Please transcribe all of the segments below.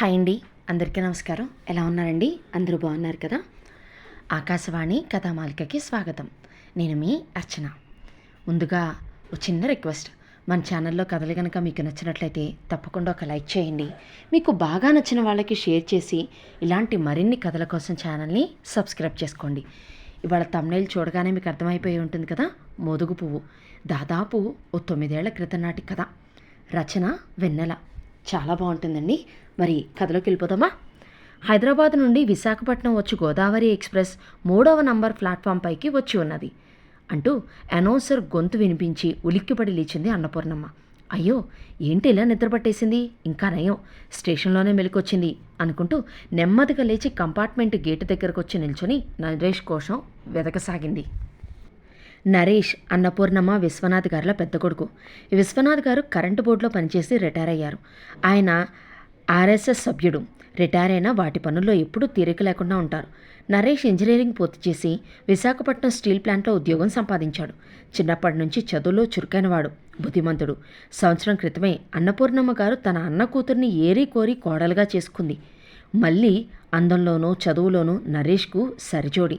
Hi అండి అందరికీ నమస్కారం. ఎలా ఉన్నారండి? అందరూ బాగున్నారు కదా? ఆకాశవాణి కథామాలికకి స్వాగతం. నేను మీ అర్చన. ముందుగా ఒక చిన్న రిక్వెస్ట్. మన ఛానల్లో కథలు కనుక మీకు నచ్చినట్లయితే తప్పకుండా ఒక లైక్ చేయండి. మీకు బాగా నచ్చిన వాళ్ళకి షేర్ చేసి ఇలాంటి మరిన్ని కథల కోసం ఛానల్ని సబ్స్క్రైబ్ చేసుకోండి. ఇవాళ తమిళ చూడగానే మీకు అర్థమైపోయి ఉంటుంది కదా? మోదుగు పువ్వు. దాదాపు ఓ తొమ్మిదేళ్ళ క్రితం నాటి కథ. రచన వెన్నెల. చాలా బాగుంటుందండి. మరి కథలోకి వెళ్ళిపోదామా? హైదరాబాద్ నుండి విశాఖపట్నం వచ్చి గోదావరి ఎక్స్ప్రెస్ మూడవ నంబర్ ప్లాట్ఫామ్ పైకి వచ్చి ఉన్నది. అంటూ అనౌన్సర్ గొంతు వినిపించి ఉలిక్కిపడి లేచింది అన్నపూర్ణమ్మ. అయ్యో ఏంటి ఇలా నిద్రపట్టేసింది? ఇంకా నయం. స్టేషన్లోనే మెలికొచ్చింది అనుకుంటూ నెమ్మదిగా లేచి కంపార్ట్మెంట్ గేటు దగ్గరకు వచ్చి నిల్చొని నరేష్ కోసం వెతకసాగింది నరేష్ అన్నపూర్ణమ్మ విశ్వనాథ్ గారుల పెద్ద కొడుకు. విశ్వనాథ్ గారు కరెంటు బోర్డులో పనిచేసి రిటైర్ అయ్యారు. ఆయన ఆర్ఎస్ఎస్ సభ్యుడు. రిటైర్ అయిన వాటి పనుల్లో ఎప్పుడూ తీరిక లేకుండా ఉంటారు. నరేష్ ఇంజనీరింగ్ పూర్తి చేసి విశాఖపట్నం స్టీల్ ప్లాంట్లో ఉద్యోగం సంపాదించాడు. చిన్నప్పటి నుంచి చదువులో చురుకైనవాడు బుద్ధిమంతుడు. సంవత్సరం క్రితమే అన్నపూర్ణమ్మ గారు తన అన్న కూతుర్ని ఏరి కోరి కోడలుగా చేసుకుంది. మళ్ళీ అందంలోనూ చదువులోనూ నరేష్కు సరిజోడి.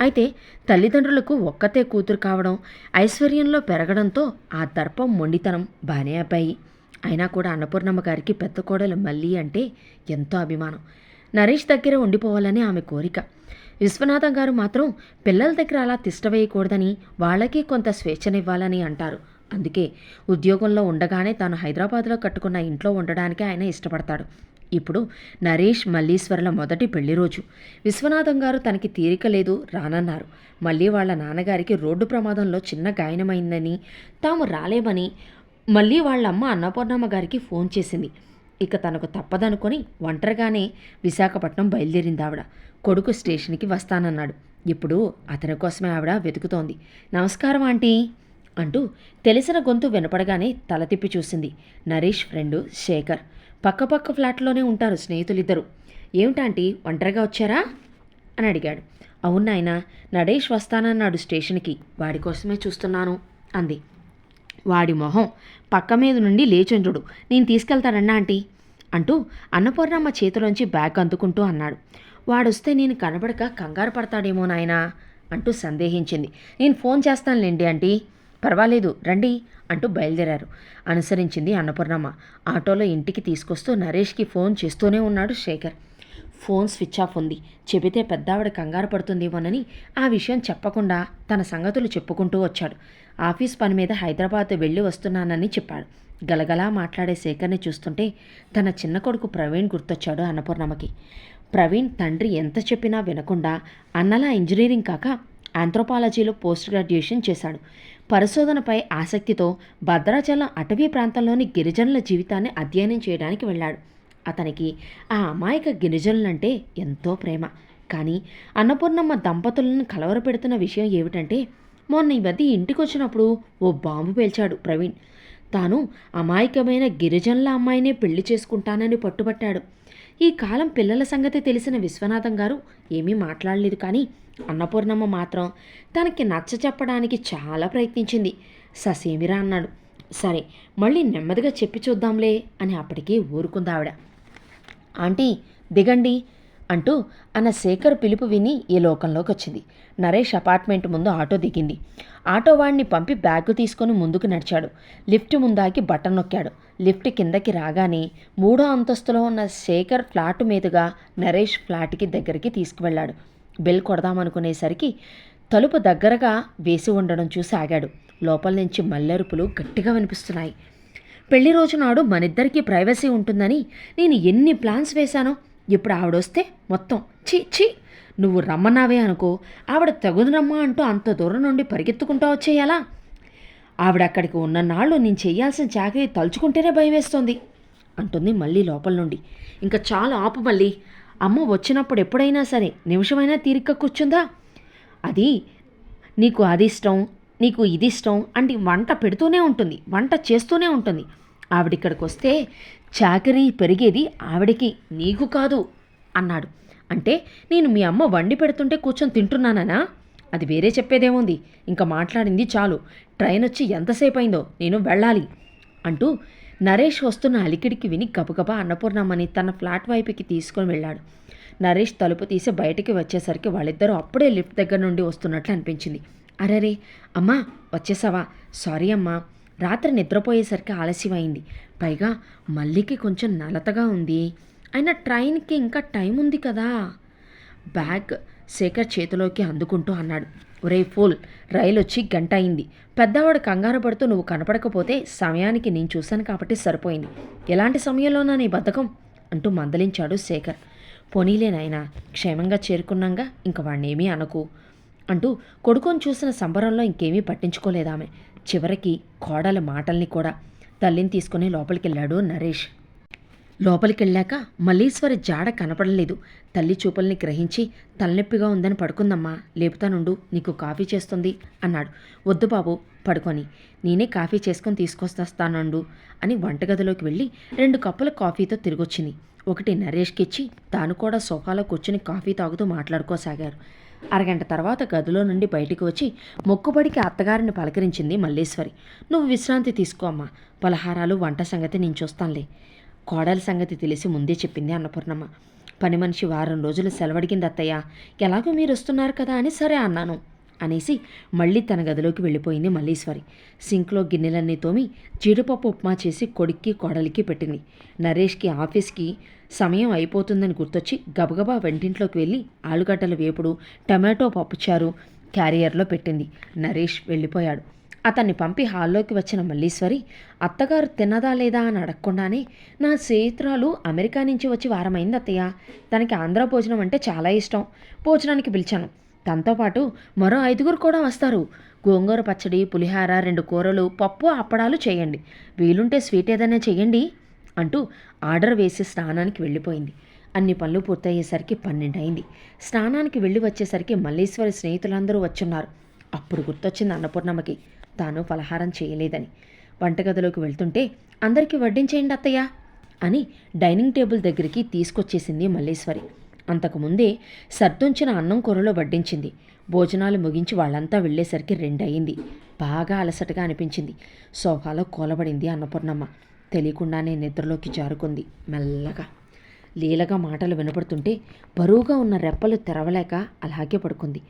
అయితే తల్లిదండ్రులకు ఒక్కతే కూతురు కావడం ఐశ్వర్యంలో పెరగడంతో ఆ దర్పం మొండితనం బానే అబ్బాయి అయినా కూడా అన్నపూర్ణమ్మ గారికి పెద్ద కోడలు మళ్ళీ అంటే ఎంతో అభిమానం. నరేష్ దగ్గర ఉండిపోవాలని ఆమె కోరిక. విశ్వనాథం గారు మాత్రం పిల్లల దగ్గర అలా తిష్టవేయకూడదని వాళ్ళకి కొంత స్వేచ్ఛనివ్వాలని అంటారు. అందుకే ఉద్యోగంలో ఉండగానే తాను హైదరాబాద్లో కట్టుకున్న ఇంట్లో ఉండడానికి ఆయన ఇష్టపడతాడు. ఇప్పుడు నరేష్ మల్లీశ్వర్ల మొదటి పెళ్ళి రోజు. విశ్వనాథం గారు తనకి తీరిక లేదు రానన్నారు. మళ్ళీ వాళ్ళ నాన్నగారికి రోడ్డు ప్రమాదంలో చిన్న గాయనమైందని తాము రాలేమని మళ్ళీ వాళ్ళమ్మ అన్నపూర్ణమ్మ గారికి ఫోన్ చేసింది. ఇక తనకు తప్పదనుకొని ఒంటరిగానే విశాఖపట్నం బయలుదేరింది ఆవిడ. కొడుకు స్టేషన్కి వస్తానన్నాడు. ఇప్పుడు అతని కోసమే ఆవిడ వెతుకుతోంది. నమస్కారం ఆంటీ! అంటూ తెలిసిన గొంతు వినపడగానే తల తిప్పి చూసింది నరేష్ ఫ్రెండు శేఖర్. పక్కపక్క ఫ్లాట్లోనే ఉంటారు స్నేహితులిద్దరు. ఏమిటాంటీ ఒంటరిగా వచ్చారా? అని అడిగాడు. అవును నాయనా నడేష్ వస్తానన్నాడు స్టేషన్కి. వాడి కోసమే చూస్తున్నాను అంది. వాడి మొహం పక్క మీద నుండి లేచుండ్రుడు. నేను తీసుకెళ్తానన్నా ఆంటీ? అంటూ అన్నపూర్ణమ్మ చేతిలోంచి బ్యాగ్ అందుకుంటూ అన్నాడు. వాడొస్తే నేను కనబడక కంగారు పడతాడేమో నాయనా అంటూ సందేహించింది. నేను ఫోన్ చేస్తానులేండి ఆంటీ. పర్వాలేదు రండి అంటూ బయలుదేరారు. అనుసరించింది అన్నపూర్ణమ్మ. ఆటోలో ఇంటికి తీసుకొస్తూ నరేష్కి ఫోన్ చేస్తూనే ఉన్నాడు శేఖర్. ఫోన్ స్విచ్ ఆఫ్ ఉంది. చెబితే పెద్దావిడ కంగారు పడుతుందేమోనని ఆ విషయం చెప్పకుండా తన సంగతులు చెప్పుకుంటూ వచ్చాడు. ఆఫీస్ పని మీద హైదరాబాద్ వెళ్ళి వస్తున్నానని చెప్పాడు. గలగలా మాట్లాడే శేఖర్ని చూస్తుంటే తన చిన్న కొడుకు ప్రవీణ్ గుర్తొచ్చాడు అన్నపూర్ణమ్మకి. ప్రవీణ్ తండ్రి ఎంత చెప్పినా వినకుండా అన్నలా ఇంజనీరింగ్ కాక ఆంథ్రోపాలజీలో పోస్ట్ గ్రాడ్యుయేషన్ చేశాడు. పరిశోధనపై ఆసక్తితో భద్రాచలం అటవీ ప్రాంతంలోని గిరిజనుల జీవితాన్ని అధ్యయనం చేయడానికి వెళ్ళాడు. అతనికి ఆ అమాయక గిరిజనులంటే ఎంతో ప్రేమ. కానీ అన్నపూర్ణమ్మ దంపతులను కలవరపెడుతున్న విషయం ఏమిటంటే మొన్న ఈ మధ్య ఇంటికి వచ్చినప్పుడు ఓ బాంబు పేల్చాడు ప్రవీణ్. తాను అమాయకమైన గిరిజనుల అమ్మాయినే పెళ్ళి చేసుకుంటానని పట్టుబట్టాడు. ఈ కాలం పిల్లల సంగతి తెలిసిన విశ్వనాథం గారు ఏమీ మాట్లాడలేదు కానీ అన్నపూర్ణమ్మ మాత్రం తనకి నచ్చ చెప్పడానికి చాలా ప్రయత్నించింది. ససేమిరా అన్నాడు. సరే మళ్ళీ నెమ్మదిగా చెప్పి చూద్దాంలే అని అప్పటికే ఊరుకుందావిడ. ఆంటీ దిగండి. అంటూ అన్న శేఖర్ పిలుపు విని ఈ లోకంలోకి వచ్చింది నరేష్ అపార్ట్మెంట్ ముందు ఆటో దిగింది. ఆటో వాడిని పంపి బ్యాగు తీసుకొని ముందుకు నడిచాడు. లిఫ్ట్ ముందాకి బటన్ నొక్కాడు. లిఫ్ట్ కిందకి రాగానే మూడో అంతస్తులో ఉన్న శేఖర్ ఫ్లాట్ మీదుగా నరేష్ ఫ్లాట్కి దగ్గరికి తీసుకువెళ్ళాడు. బెల్ కొడదామనుకునేసరికి తలుపు దగ్గరగా వేసి ఉండడం చూసి ఆగాడు. లోపల నుంచి మల్లెరుపులు గట్టిగా వినిపిస్తున్నాయి. పెళ్ళి రోజు నాడు మనిద్దరికీ ప్రైవసీ ఉంటుందని నేను ఎన్ని ప్లాన్స్ వేశానో ఇప్పుడు ఆవిడొస్తే మొత్తం ఛీ ఛీ నువ్వు రమ్మన్నావే అనుకో. ఆవిడ తగుదనమ్మా అంటూ అంత దూరం నుండి పరిగెత్తుకుంటూ వచ్చేయాలా? ఆవిడ అక్కడికి ఉన్న నాళ్ళు నేను చేయాల్సిన చాకరీ తలుచుకుంటేనే భయం వేస్తోంది అంటుంది మళ్ళీ లోపల నుండి. ఇంకా చాలా ఆపు మళ్ళీ. అమ్మ వచ్చినప్పుడు ఎప్పుడైనా సరే నిమిషమైనా తీరిక కూర్చుందా? అది నీకు అది ఇష్టం నీకు ఇది ఇష్టం అంటే వంట పెడుతూనే ఉంటుంది వంట చేస్తూనే ఉంటుంది. ఆవిడిక్కడికి వస్తే చాకరీ పెరిగేది ఆవిడికి నీకు కాదు అన్నాడు. అంటే నేను మీ అమ్మ వండి పెడుతుంటే కూర్చొని తింటున్నానా అది వేరే చెప్పేదేముంది? ఇంకా మాట్లాడింది చాలు. ట్రైన్ వచ్చి ఎంతసేపు అయిందో నేను వెళ్ళాలి అంటూ నరేష్ వస్తున్న అలికిడికి విని గబగబా అన్నపూర్ణమ్మని తన ఫ్లాట్ వైపుకి తీసుకొని వెళ్ళాడు. నరేష్ తలుపు తీసి బయటికి వచ్చేసరికి వాళ్ళిద్దరూ అప్పుడే లిఫ్ట్ దగ్గర నుండి వస్తున్నట్లు అనిపించింది. అరేరే అమ్మా వచ్చేసావా? సారీ అమ్మా. రాత్రి నిద్రపోయేసరికి ఆలస్యమైంది. పైగా మల్లికి కొంచెం నలతగా ఉంది. అయినా ట్రైన్కి ఇంకా టైం ఉంది కదా. బ్యాగ్ శేఖర్ చేతిలోకి అందుకుంటూ అన్నాడు. ఒరే ఫూల్ రైలు వచ్చి గంట అయింది. పెద్దవాడు కంగారు పడుతూ నువ్వు కనపడకపోతే సమయానికి నేను చూశాను కాబట్టి సరిపోయింది. ఎలాంటి సమయంలోనా నీ బద్ధకం? అంటూ మందలించాడు శేఖర్. పోనీలేనాయనా క్షేమంగా చేరుకున్నాగా ఇంక వాణ్ణేమీ అనకు అంటూ కొడుకుని చూసిన సంబరంలో ఇంకేమీ పట్టించుకోలేదామె. చివరికి కోడల మాటల్ని కూడా తల్లిని తీసుకుని లోపలికెళ్ళాడు నరేష్. లోపలికెళ్ళాక మల్లీశ్వరి జాడ కనపడలేదు. తల్లి చూపుల్ని గ్రహించి తలనొప్పిగా ఉందని పడుకుందమ్మా లేపుతానుండు నీకు కాఫీ చేస్తుంది అన్నాడు. వద్దు బాబు పడుకొని నేనే కాఫీ చేసుకొని తీసుకొస్తానండు అని వంటగదిలోకి వెళ్ళి రెండు కప్పుల కాఫీతో తిరిగొచ్చింది. ఒకటి నరేష్కి ఇచ్చి తాను కూడా సోఫాలో కూర్చుని కాఫీ తాగుతూ మాట్లాడుకోసాగారు. అరగంట తర్వాత గదిలో నుండి బయటికి వచ్చి మొక్కుబడికి అత్తగారిని పలకరించింది మల్లేశ్వరి. నువ్వు విశ్రాంతి తీసుకో అమ్మా. పలహారాలు వంట సంగతి నేను చూస్తానులే. కోడల సంగతి తెలిసి ముందే చెప్పింది అన్నపూర్ణమ్మ. పని మనిషి వారం రోజులు సెలవడిగింది అత్తయ్య ఎలాగో మీరు వస్తున్నారు కదా అని సరే అన్నాను అనేసి మళ్ళీ తన గదిలోకి వెళ్ళిపోయింది మల్లీశ్వరి. సింక్లో గిన్నెలన్నీ తోమి జీడిపప్పు ఉప్మా చేసి కొడుక్కి కోడలికి పెట్టింది. నరేష్కి ఆఫీస్కి సమయం అయిపోతుందని గుర్తొచ్చి గబగబా వెంటింట్లోకి వెళ్ళి ఆలుగడ్డల వేపుడు టమాటో పప్పుచారు క్యారియర్లో పెట్టింది. నరేష్ వెళ్ళిపోయాడు. అతన్ని పంపి హాల్లోకి వచ్చిన మల్లీశ్వరి అత్తగారు తిన్నదా లేదా అని అడగకుండానే నా స్నేహితురాలు అమెరికా నుంచి వచ్చి వారమైంది అత్తయ్య. తనకి ఆంధ్ర భోజనం అంటే చాలా ఇష్టం. భోజనానికి పిలిచాను. తనతో పాటు మరో ఐదుగురు కూడా వస్తారు. గోంగూర పచ్చడి పులిహార రెండు కూరలు పప్పు అప్పడాలు చేయండి. వీలుంటే స్వీట్ ఏదైనా చేయండి. అంటూ ఆర్డర్ వేసి స్నానానికి వెళ్ళిపోయింది. అన్ని పనులు పూర్తయ్యేసరికి పన్నెండు అయింది స్నానానికి వెళ్ళి వచ్చేసరికి మల్లేశ్వరి స్నేహితులందరూ వచ్చున్నారు. అప్పుడు గుర్తొచ్చింది అన్నపూర్ణమ్మకి. తాను ఫలహారం చేయలేదని. వంటగదిలోకి వెళ్తుంటే అందరికీ వడ్డించేయండి అత్తయ్య అని డైనింగ్ టేబుల్ దగ్గరికి తీసుకొచ్చేసింది మల్లేశ్వరి. అంతకుముందే సర్దుంచిన అన్నం కూరలో వడ్డించింది. భోజనాలు ముగించి వాళ్ళంతా వెళ్ళేసరికి రెండయింది. బాగా అలసటగా అనిపించింది. సోఫాలో కూలబడింది అన్నపూర్ణమ్మ. తెలియకుండానే నిద్రలోకి జారుకుంది మెల్లగా. లీలగా మాటలు వినపడుతుంటే బరువుగా ఉన్న రెప్పలు తెరవలేక అలాగే పడుకుంది.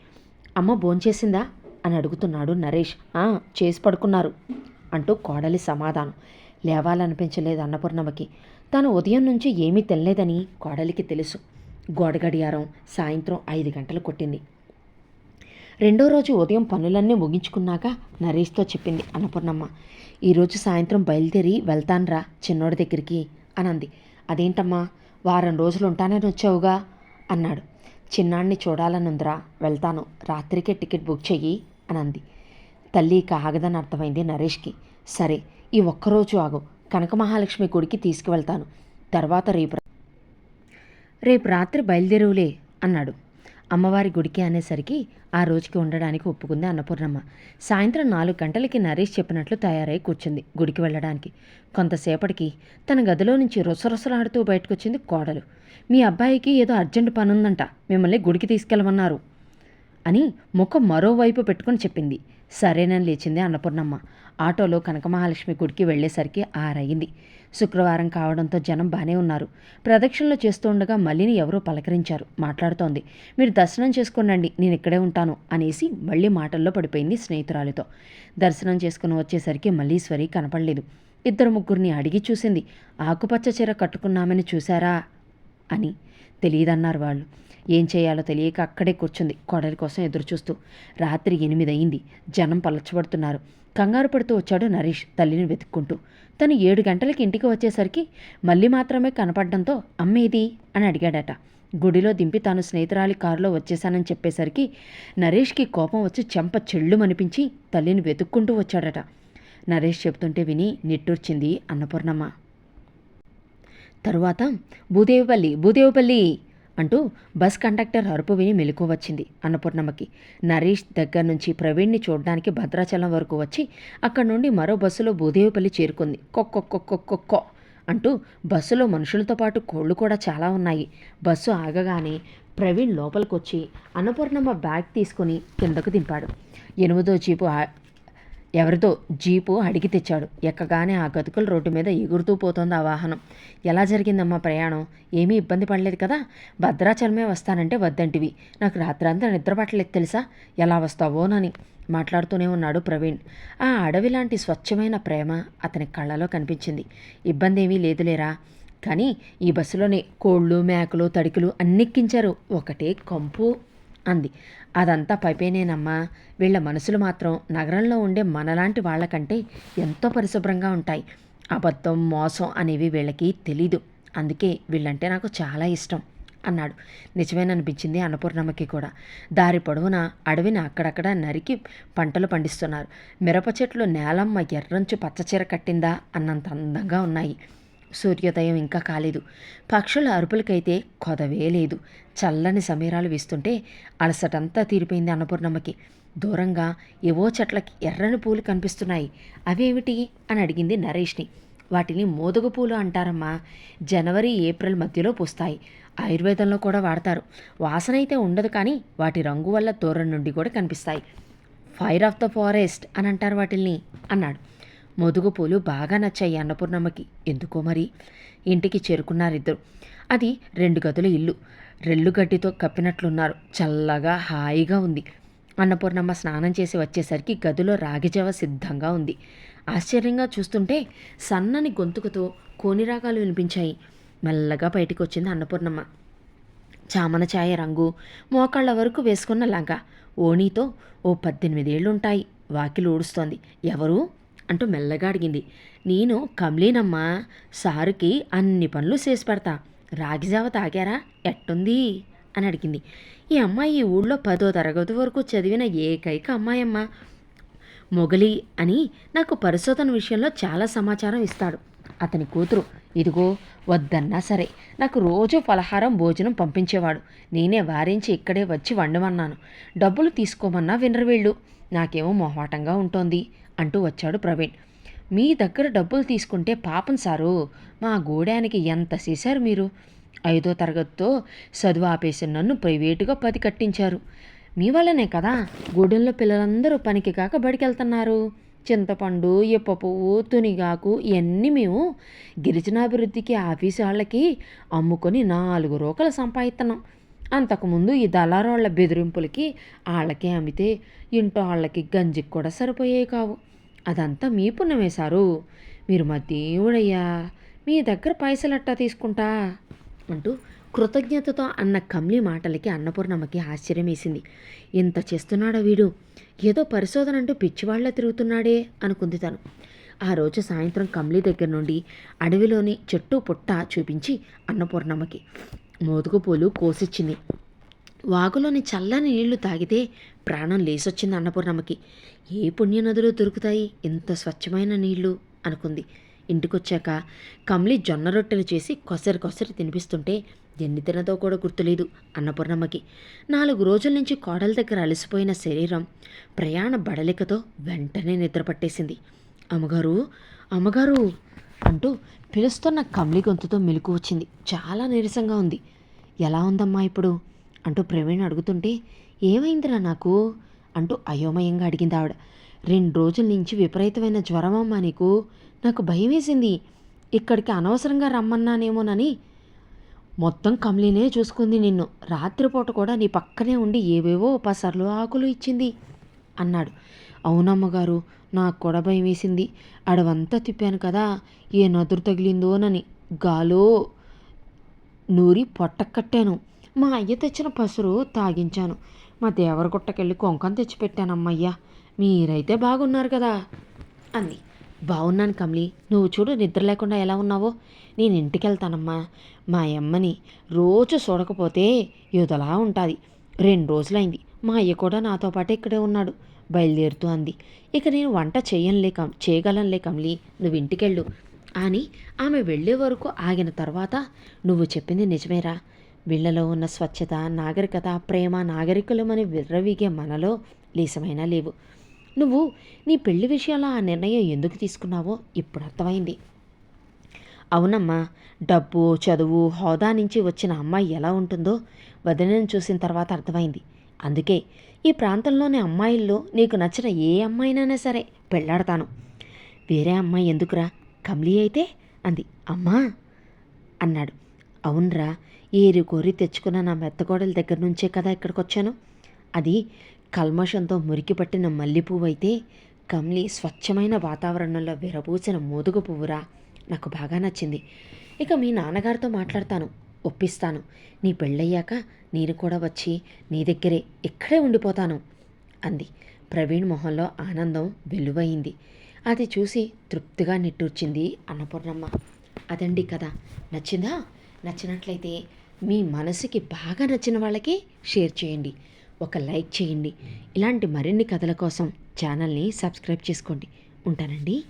అమ్మ భోంచేసిందా? అని అడుగుతున్నాడు నరేష్. "ఆ, చేసి పడుకున్నారు అంటూ కోడలి సమాధానం. లేవాలనిపించలేదు అన్నపూర్ణమ్మకి. తాను ఉదయం నుంచి ఏమీ తినలేదని కోడలికి తెలుసు. గోడ గడియారం సాయంత్రం ఐదు గంటలు కొట్టింది. రెండో రోజు ఉదయం పనులన్నీ ముగించుకున్నాక నరేష్తో చెప్పింది అన్నపూర్ణమ్మ. ఈరోజు సాయంత్రం బయలుదేరి వెళ్తాన్రా చిన్నోడి దగ్గరికి అనంది. అదేంటమ్మా? వారం రోజులు ఉంటానని వచ్చావుగా? అన్నాడు. చిన్నాడిని చూడాలనుందిరా వెళ్తాను. రాత్రికే టికెట్ బుక్ చెయ్యి అనంది. తల్లి ఇక ఆగదని అర్థమైంది నరేష్కి. సరే ఈ ఒక్కరోజు ఆగు. కనక మహాలక్ష్మి గుడికి తీసుకువెళ్తాను. తర్వాత రేపు రేపు రాత్రి బయలుదేరువులే అన్నాడు. అమ్మవారి గుడికి అనేసరికి ఆ రోజుకి ఉండడానికి ఒప్పుకుంది అన్నపూర్ణమ్మ. సాయంత్రం నాలుగు గంటలకి నరేష్ చెప్పినట్లు తయారై కూర్చుంది గుడికి వెళ్ళడానికి. కొంతసేపటికి తన గదిలో నుంచి రొసరొసలాడుతూ బయటకొచ్చింది కోడలు. మీ అబ్బాయికి ఏదో అర్జెంట్ పని ఉందంట మిమ్మల్ని గుడికి తీసుకెళ్ళమన్నారు అని ముఖం మరోవైపు పెట్టుకొని చెప్పింది. సరేనని లేచింది అన్నపూర్ణమ్మ. ఆటోలో కనకమహాలక్ష్మి గుడికి వెళ్ళేసరికి ఆరయింది. శుక్రవారం కావడంతో జనం బాగానే ఉన్నారు. ప్రదక్షిణలు చేస్తూ ఉండగా మళ్ళీని ఎవరో పలకరించారు. మాట్లాడుతోంది మీరు దర్శనం చేసుకోనండి నేను ఇక్కడే ఉంటాను అనేసి మళ్ళీ మాటల్లో పడిపోయింది స్నేహితురాలితో. దర్శనం చేసుకుని వచ్చేసరికి మల్లీశ్వరి కనపడలేదు. ఇద్దరు ముగ్గురిని అడిగి చూసింది ఆకుపచ్చ చీర కట్టుకున్నామని చూశారా? అని తెలియదన్నారు వాళ్ళు. ఏం చేయాలో తెలియక అక్కడే కూర్చుంది కోడలి కోసం ఎదురు చూస్తూ రాత్రి ఎనిమిది అయింది జనం పలచబడుతున్నారు. కంగారు పడుతూ వచ్చాడు నరేష్ తల్లిని వెతుక్కుంటూ. తను ఏడు గంటలకి ఇంటికి వచ్చేసరికి మళ్ళీ మాత్రమే కనపడడంతో అమ్మేది అని అడిగాడట. గుడిలో దింపి తాను స్నేహితురాలి కారులో వచ్చేశానని చెప్పేసరికి నరేష్కి కోపం వచ్చి చెంప చెళ్ళుమనిపించి తల్లిని వెతుక్కుంటూ వచ్చాడట. నరేష్ చెప్తుంటే విని నిట్టూర్చింది అన్నపూర్ణమ్మ. తరువాత భూదేవిపల్లి భూదేవిపల్లి! అంటూ బస్ కండక్టర్ అరుపు విని మెలకు వచ్చింది అన్నపూర్ణమ్మకి. నరేష్ దగ్గర నుంచి ప్రవీణ్ని చూడడానికి భద్రాచలం వరకు వచ్చి అక్కడి నుండి మరో బస్సులో భూదేవిపల్లి చేరుకుంది. కొక్కొక్కొక్కొక్కొక్కో అంటూ బస్సులో మనుషులతో పాటు కోళ్ళు కూడా చాలా ఉన్నాయి. బస్సు ఆగగానే ప్రవీణ్ లోపలికొచ్చి అన్నపూర్ణమ్మ బ్యాగ్ తీసుకుని కిందకు దింపాడు. ఎనిమిదో జీపు ఎవరితో ఎవరిదో జీపు అడిగి తెచ్చాడు. ఎక్కగానే ఆ గతుకుల రోడ్డు మీద ఎగురుతూ పోతోంది ఆ వాహనం. ఎలా జరిగిందమ్మా ప్రయాణం? ఏమీ ఇబ్బంది పడలేదు కదా? భద్రాచలమే వస్తానంటే వద్దంటివి. నాకు రాత్రంతా నిద్ర పట్టలేదు తెలుసా? ఎలా వస్తావోనని మాట్లాడుతూనే ఉన్నాడు ప్రవీణ్. ఆ అడవి లాంటి స్వచ్ఛమైన ప్రేమ అతని కళ్ళలో కనిపించింది. ఇబ్బంది ఏమీ లేదులేరా? కానీ ఈ బస్సులోనే కోళ్ళు మేకలు తడికలు అన్నెక్కించారు. ఒకటే కంపు. అంది. అదంతా పైపేనేనమ్మా. వీళ్ళ మనసులు మాత్రం నగరంలో ఉండే మనలాంటి వాళ్ళకంటే ఎంతో పరిశుభ్రంగా ఉంటాయి. అబద్ధం మోసం అనేవి వీళ్ళకి తెలీదు. అందుకే వీళ్ళంటే నాకు చాలా ఇష్టం అన్నాడు. నిజమేననిపించింది అన్నపూర్ణమ్మకి కూడా. దారి పొడవునా అడవిని అక్కడక్కడ నరికి పంటలు పండిస్తున్నారు. మిరప చెట్లు నేలమ్మ ఎర్రంచు పచ్చచీర కట్టిందా అన్నంత అందంగా ఉన్నాయి. సూర్యోదయం ఇంకా కాలేదు. పక్షుల అరుపులకైతే కొదవే లేదు. చల్లని సమీరాలు వీస్తుంటే అలసటంతా తీరిపోయింది అన్నపూర్ణమ్మకి. దూరంగా ఏవో చెట్లకి ఎర్రని పూలు కనిపిస్తున్నాయి. అవేమిటి అని అడిగింది నరేష్ని. వాటిని మోదుగ పూలు అంటారమ్మా. జనవరి ఏప్రిల్ మధ్యలో పూస్తాయి. ఆయుర్వేదంలో కూడా వాడతారు. వాసన అయితే ఉండదు కానీ వాటి రంగు వల్ల దూరం నుండి కూడా కనిపిస్తాయి. ఫైర్ ఆఫ్ ద ఫారెస్ట్ అని అంటారు వాటిల్ని అన్నాడు. మొదుగుపూలు బాగా నచ్చాయి అన్నపూర్ణమ్మకి. ఎందుకో మరి? ఇంటికి చేరుకున్నారిద్దరు. అది రెండు గదుల ఇల్లు. రెల్లు గడ్డితో కప్పినట్లున్నారు. చల్లగా హాయిగా ఉంది. అన్నపూర్ణమ్మ స్నానం చేసి వచ్చేసరికి గదిలో రాగిజవ సిద్ధంగా ఉంది. ఆశ్చర్యంగా చూస్తుంటే సన్నని గొంతుకుతో కోనిరాగాలు వినిపించాయి. మెల్లగా బయటికి వచ్చింది అన్నపూర్ణమ్మ. చామన ఛాయ రంగు మోకాళ్ళ వరకు వేసుకున్న లంగా ఓణీతో ఓ పద్దెనిమిదేళ్ళుంటాయి. వాకిలు ఊడుస్తోంది ఎవరు? అంటూ మెల్లగా అడిగింది. నేను కమ్లీనమ్మా సారుకి అన్ని పనులు చేసి పెడతా. రాగిజావ తాగారా? ఎట్టుంది? అని అడిగింది. ఈ అమ్మాయి ఈ ఊళ్ళో పదో తరగతి వరకు చదివిన ఏకైక అమ్మాయమ్మ. మొగలి అని నాకు పరిశోధన విషయంలో చాలా సమాచారం ఇస్తాడు. అతని కూతురు ఇదిగో వద్దన్నా సరే నాకు రోజు ఫలహారం భోజనం పంపించేవాడు. నేనే వారించి ఇక్కడే వచ్చి వండమన్నాను. డబ్బులు తీసుకోమన్నా వినరు వీళ్ళు. నాకేమో మొహమాటంగా ఉంటోంది. అంటూ వచ్చాడు ప్రవీణ్. మీ దగ్గర డబ్బులు తీసుకుంటే పాపం సారు. మా గూడానికి ఎంత చేశారు మీరు? ఐదో తరగతితో చదువు ఆపేసిన నన్ను ప్రైవేటుగా పది కట్టించారు. మీ వల్లనే కదా గూడెంలో పిల్లలందరూ పనికి కాక బడికెళ్తున్నారు. చింతపండు ఇప్ప పువ్వు తునిగాకు ఇవన్నీ మేము గిరిజనాభివృద్ధికి ఆఫీసు వాళ్ళకి అమ్ముకొని నాలుగు రూకలు సంపాదిస్తున్నాం అంతకుముందు ఈ దళారోళ్ళ బెదిరింపులకి వాళ్ళకే అమ్మితే ఇంటో వాళ్ళకి గంజికి కూడా సరిపోయేవి కావు. అదంతా మీ పుణ్యమే సారు. మీరు మా దేవుడయ్యా. మీ దగ్గర పైసలట్టా తీసుకుంటా. అంటూ కృతజ్ఞతతో అన్న కమ్లి మాటలకి అన్నపూర్ణమ్మకి ఆశ్చర్యం వేసింది ఇంత చేస్తున్నాడా వీడు. ఏదో పరిశోధన అంటూ పిచ్చివాళ్ళ తిరుగుతున్నాడే అనుకుంది తను. ఆ రోజు సాయంత్రం కమ్లీ దగ్గర నుండి అడవిలోని చెట్టు పుట్ట చూపించి అన్నపూర్ణమ్మకి. మోదుగు పూలు కోసిచ్చింది. వాగులోని చల్లని నీళ్ళు తాగితే ప్రాణం లేసొచ్చింది అన్నపూర్ణమ్మకి. ఏ పుణ్యనదులు దొరుకుతాయి? ఇంత స్వచ్ఛమైన నీళ్ళు? అనుకుంది. ఇంటికొచ్చాక కమ్లి జొన్న రొట్టెలు చేసి కొసరి కొసరి తినిపిస్తుంటే ఎన్ని తినదో కూడా గుర్తులేదు అన్నపూర్ణమ్మకి. నాలుగు రోజుల నుంచి కోడల దగ్గర అలసిపోయిన శరీరం ప్రయాణ బడలికతో వెంటనే నిద్రపట్టేసింది. అమ్మగారు అమ్మగారు అంటూ పిలుస్తున్న కమ్లి గొంతుతో మెలకు వచ్చింది. చాలా నీరసంగా ఉంది. ఎలా ఉందమ్మా ఇప్పుడు? అంటూ ప్రవీణ్ అడుగుతుంటే ఏమైందిరా నాకు? అంటూ అయోమయంగా అడిగింది ఆవిడ. రెండు రోజుల నుంచి విపరీతమైన జ్వరమమ్మా నీకు. నాకు భయం వేసింది. ఇక్కడికి అనవసరంగా రమ్మన్నానేమోనని. మొత్తం కమ్లీనే చూసుకుంది నిన్ను. రాత్రిపూట కూడా నీ పక్కనే ఉండి ఏవేవో పసర్లు ఆకులు ఇచ్చింది అన్నాడు. అవునమ్మగారు నాకు కూడా భయం వేసింది. అడవంతా తిప్పాను కదా. ఏ నదురు తగిలిందోనని గాలో నూరి పొట్ట కట్టాను మా అయ్య తెచ్చిన పసురు తాగించాను. మా దేవరగుట్టకెళ్ళి కొంకం తెచ్చిపెట్టానమ్మయ్యా. మీరైతే బాగున్నారు కదా అంది. బాగున్నాను కమలి. నువ్వు చూడు నిద్ర లేకుండా ఎలా ఉన్నావో. నేను ఇంటికి వెళ్తానమ్మా మా అమ్మని రోజు చూడకపోతే యుదలా ఉంటుంది. రెండు రోజులైంది. మా అయ్య కూడా నాతో పాటు ఇక్కడే ఉన్నాడు బయలుదేరుతూ అంది. ఇక నేను వంట చేయనులే కం చేయగలనులే కమలి. నువ్వు ఇంటికెళ్ళు అని ఆమె వెళ్ళే వరకు ఆగిన తర్వాత నువ్వు చెప్పింది నిజమేరా. వీళ్ళలో ఉన్న స్వచ్ఛత నాగరికత ప్రేమ నాగరికులమని విర్రవీగే మనలో లీసమైనా లేవు. నువ్వు నీ పెళ్ళి విషయంలో ఆ నిర్ణయం ఎందుకు తీసుకున్నావో ఇప్పుడు అర్థమైంది. అవునమ్మా డబ్బు చదువు హోదా నుంచి వచ్చిన అమ్మాయి ఎలా ఉంటుందో వదినను చూసిన తర్వాత అర్థమైంది. అందుకే ఈ ప్రాంతంలోని అమ్మాయిల్లో నీకు నచ్చిన ఏ అమ్మాయినైనా సరే పెళ్ళాడతాను వేరే అమ్మాయి ఎందుకురా? కమ్లీ అయితే? అంది. అమ్మా! అన్నాడు. అవునరా ఏరి కోరి తెచ్చుకున్న నా మెత్తగోడల దగ్గర నుంచే కదా ఇక్కడికి వచ్చాను అది కల్మషంతో మురికి పట్టిన మల్లెపువ్వు అయితే కమ్లి స్వచ్ఛమైన వాతావరణంలో విరబూసిన మోదుగ పువ్వురా. నాకు బాగా నచ్చింది. ఇక మీ నాన్నగారితో మాట్లాడతాను. ఒప్పిస్తాను. నీ పెళ్ళయ్యాక నేను కూడా వచ్చి నీ దగ్గరే ఇక్కడే ఉండిపోతాను అంది. ప్రవీణ్ మొహంలో ఆనందం వెలువయింది అది చూసి తృప్తిగా నిట్టూర్చింది అన్నపూర్ణమ్మ. అదండి కదా నచ్చిందా? నచ్చినట్లయితే మీ మనసుకి బాగా నచ్చిన వాళ్ళకి షేర్ చేయండి. ఒక లైక్ చేయండి. ఇలాంటి మరిన్ని కథల కోసం ఛానల్ని సబ్స్క్రైబ్ చేసుకోండి. ఉంటానండి.